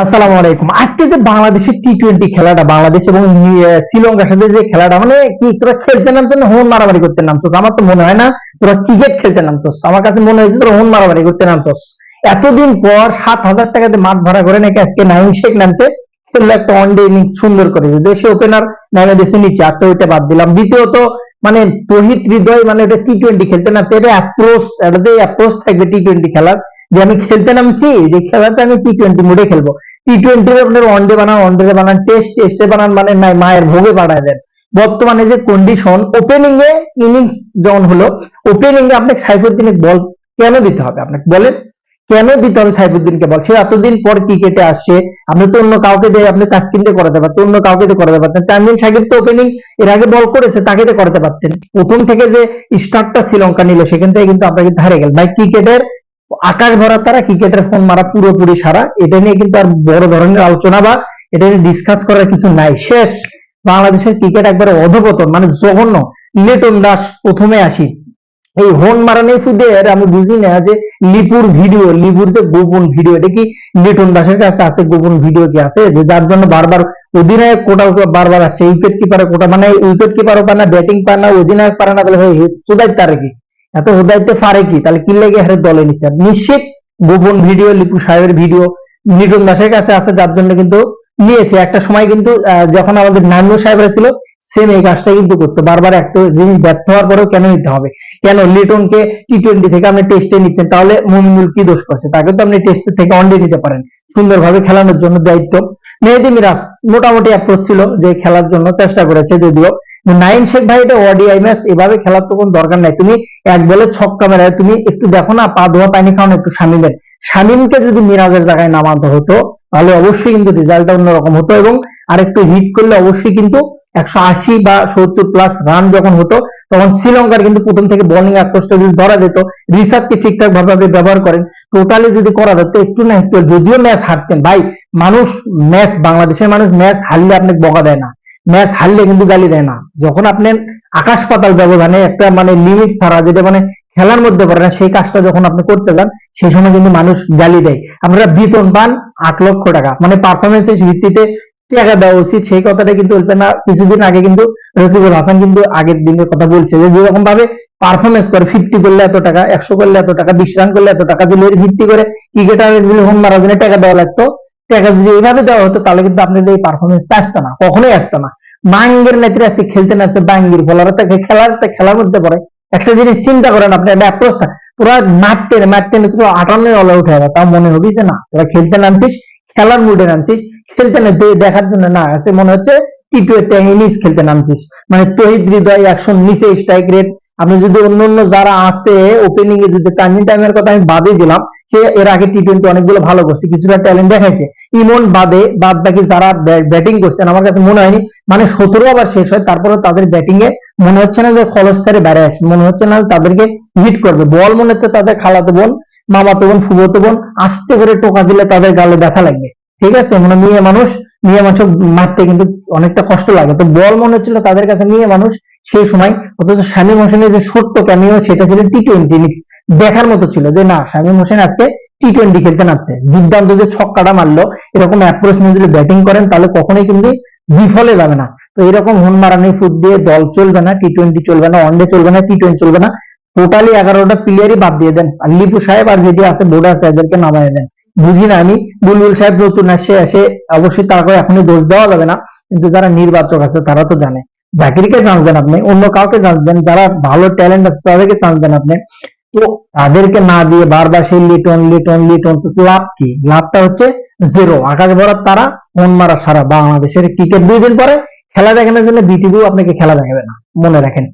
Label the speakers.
Speaker 1: আসসালামু আলাইকুম। আজকে যে বাংলাদেশের টি টোয়েন্টি খেলাটা, বাংলাদেশ এবং শ্রীলঙ্কার সাথে যে খেলাটা মানে কি, তোরা খেলতে নামছো না হোন মারামারি করতে নামছোস? আমার তো মনে হয় না তোরা ক্রিকেট খেলতে নামছোস। আমার কাছে মনে হয়েছে তোরা হোন মারামারি করতে নামছোস। এতদিন পর সাত হাজার টাকাতে মাঠ ভাড়া করে নাকি আজকে নাইম শেখ নামছে? খেললো একটা ওয়ানডে ইনিংস সুন্দর করে দেশে ওপেনার নামে দেশে নিচে আচ্ছা ওইটা বাদ দিলাম। দ্বিতীয়ত মানে তহিত হৃদয় মানে এটা টি টোয়েন্টি খেলতে নামছে এটা অ্যাপ্রোচ অ্যাপ্রোচ থাকবে টি টোয়েন্টি খেলার। যে আমি খেলতে নামছি, যে খেলাটা আমি টি টোয়েন্টি মোডে খেলব। টি টোয়েন্টি আপনার ওয়ানডে বানান ওয়ানডে বানান টেস্ট টেস্টে বানান মানে নাই মায়ের ভোগে পাঠায় দেন। বর্তমানে যে কন্ডিশন ওপেনিং এ ইনিংস যখন হলো ওপেনিং এ আপনাকে সাইফুদ্দিনের বল কেন দিতে হবে? আপনাকে বলেন। কেন দিতে হবে সাইফুদ্দিনকে বল? সে এতদিন পর ক্রিকেটে আসছে। আপনি তো অন্য কাউকে দিয়ে আপনি তাস্কিন দিয়ে করাতে পারতেন, অন্য কাউকে দিয়ে করাতে পারতেন। তানজিম সাকিব তো ওপেনিং এর আগে বল করেছে, তাকে দিয়ে করাতে পারতেন। প্রথম থেকে যে স্টার্টটা শ্রীলঙ্কা নিল, সেখান থেকে কিন্তু আপনাকে হারে গেল। ভাই ক্রিকেটের আকাশ ভরা তারা ক্রিকেটের ফোন মারা পুরোপুরি সারা। এটা নিয়ে কিন্তু আর বড় ধরনের আলোচনা বা এটা নিয়ে ডিসকাস করার কিছু নাই। শেষ, বাংলাদেশের ক্রিকেট একবারে অধপতন মানে জঘন্য। লিটন দাস প্রথমে আসি। এই হোন মারানি ফুদের আমি বুঝি না যে লিপুর ভিডিও লিপুর যে গোপন ভিডিও এটা কি লিটন দাসের কাছে আছে, গোপন ভিডিও কি আছে? যে যার জন্য বারবার অধিনায়ক কোটা বারবার আসছে উইকেট কিপারে কোটা মানে উইকেট কিপারও পায় না ব্যাটিং পায় না, অধিনায়ক পারে না, তাহলে সুদাইত তারে কি? এত হুদাইতে পারে কি? তাহলে কি লেগে হারে দলে আর নিশ্চিত গোপন ভিডিও লিপু সাহেবের ভিডিও লিটন দাসের কাছে আছে, যার জন্য কিন্তু নিয়েছে। একটা সময় কিন্তু যখন আমাদের নান্নু সাহেবরা ছিল সেম এই কাজটা কিন্তু করতো। বারবার একটা জিনিস ব্যর্থ হওয়ার পরেও কেন নিতে হবে? কেন লিটনকে টি টোয়েন্টি থেকে আপনি টেস্টে নিচ্ছেন? তাহলে মুমিনুল কি দোষ করছে? তাকে তো আপনি টেস্ট থেকে ওয়ানডে নিতে পারেন। সুন্দরভাবে খেলানোর জন্য দায়িত্ব। মেহেদি মিরাজ মোটামুটি অ্যাপ্রোচ ছিল যে খেলার জন্য চেষ্টা করেছে যদিও। নাইম শেখ ভাই এটা ওডিআই ম্যাচ এভাবে খেলার তো কোনো দরকার নাই। তুমি এক বলে ছক্কা মেরায় তুমি একটু দেখো না, পা ধোয়া, পানি খাওয়ানো, একটু শামিমের। শামিমকে যদি মিরাজের জায়গায় নামাতে হতো তাহলে অবশ্যই কিন্তু রেজাল্টটা অন্যরকম হতো এবং আরেকটু হিট করলে অবশ্যই কিন্তু একশো আশি বা সত্তর প্লাস রান যখন হতো, তখন শ্রীলঙ্কার কিন্তু প্রথম থেকে বোলিং অ্যাপ্রোচটা যদি ধরা যেত রিসার্চকে ঠিকঠাক ভাবে আপনি ব্যবহার করেন। টোটালি যদি করা যেত, একটু না একটু, যদিও ম্যাচ হারতেন। ভাই, মানুষ ম্যাচ বাংলাদেশের মানুষ ম্যাচ হারলে আপনাকে বকা দেয় না। ম্যাচ হারলে কিন্তু গালি দেয় না। যখন আপনি আকাশ পাতাল ব্যবধানে একটা মানে লিমিট ছাড়া, যেটা মানে খেলার মধ্যে পড়ে না, সেই কাজটা যখন আপনি করতে যান, সেই সময় কিন্তু মানুষ গালি দেয়। আপনারা বেতন পান আট লক্ষ টাকা মানে পারফরমেন্সের ভিত্তিতে টাকা দেওয়া উচিত। সেই কথাটা কিন্তু না, কিছুদিন আগে কিন্তু রকিবুল হাসান কিন্তু আগের দিনের কথা বলছে যে যেরকম ভাবে পারফরমেন্স করে ফিফটি করলে এত টাকা, একশো করলে এত টাকা, বিশ রান করলে এত টাকা দিলে ভিত্তি করে ক্রিকেটারেরগুলো হোম মারার জন্য টাকা দেওয়া লাগতো, টাকা যদি এইভাবে দেওয়া হতো, তাহলে কিন্তু আপনাদের এই পারফরমেন্সটা আসতো না, কখনোই আসতো না। বাঙ্গের নেত্রী আজকে খেলতে নামছে বাঙ্গির ফলারা তাকে খেলার তা খেলার মধ্যে পড়ে। একটা জিনিস চিন্তা করেন আপনি একটা অ্যাপ্রোচ তোরা মারতে না মারতে না তোরা আটান্ন অল হয়ে যায় তাও মনে হবে যে না, তোরা খেলতে নামছিস, খেলার মুডে নামছিস, খেলতে না দেখার জন্য না মনে হচ্ছে টি টোয়েন্টি ইনিংস খেলতে নামছিস। মানে তহিদ হৃদয় একশো নিচে স্ট্রাইক রেট আপনি যদি অন্য অন্য যারা আছে ওপেনিং এ যদি তানজিন টাইমের কথা আমি বাদে দিলাম, সে এর আগে টি টোয়েন্টি অনেকগুলো ভালো করছে, কিছুটা ট্যালেন্ট দেখাইছে। ইমন বাদে, বাদ বাকি যারা ব্যাটিং করছেন, আমার কাছে মনে হয়নি মানে সতেরো ওভার শেষ হয় তারপরে তাদের ব্যাটিং এ মনে হচ্ছে না যে খলস্তারে বেড়ে আসবে, মনে হচ্ছে না তাদেরকে হিট করবে। বল মনে হচ্ছে তাদের খালাতো বোন, মামাতো বোন ফুবতো বোন, আস্তে করে টোকা দিলে তাদের গালে ব্যথা লাগবে। ঠিক আছে? মানে মেয়ে মানুষ মেয়ে মানুষ মারতে কিন্তু অনেকটা কষ্ট লাগে। তো বল মনে হচ্ছিল তাদের কাছে মেয়ে মানুষ সেই সময় অথচ শামীম হোসেনের যে ছোট্ট ক্যামিও সেটা ছিল টি টোয়েন্টি ইনিংস দেখার মতো ছিল যে, না শামীম হোসেন আজকে টি টোয়েন্টি খেলতে নামছে দুর্দান্ত যে ছক্কাটা মারলো, এরকম অ্যাপ্রোচ নিয়ে যদি ব্যাটিং করেন, তাহলে কখনোই কিন্তু বিফলে যাবে না। তো এরকম হুন মারানি, ফুট দিয়ে দল চলবে না টি টোয়েন্টি চলবে না ওয়ানডে চলবে না টি টোয়েন্টি চলবে না। টোটালি এগারোটা প্লেয়ারই বাদ দিয়ে দেন। আর লিপু সাহেব আর যেটি আছে বোর্ড আছে, এদেরকে নামায় দেন। বুঝি না আমি, বুলবুল সাহেব নতুন আসে এসে অবশ্যই তারপরে এখনই দোষ দেওয়া যাবে না। কিন্তু যারা নির্বাচক আছে, তারা তো জানে। জাকিরকে চান্স দেন আপনি, অন্য কাউকে চান্স দেন, যারা ভালো ট্যালেন্ট আছে তাদেরকে চান্স দেন আপনি। তো তাদেরকে না দিয়ে বারবার সেই লিটন লিটন লিটন, তো লাভ কি? লাভটা হচ্ছে জিরো আকাশ ভরার তারা, মন মারা সারা। বাংলাদেশের ক্রিকেট দুই দিন পরে খেলা দেখানোর জন্য বিটিভিও আপনাকে খেলা দেখাবে না। মনে রাখেন।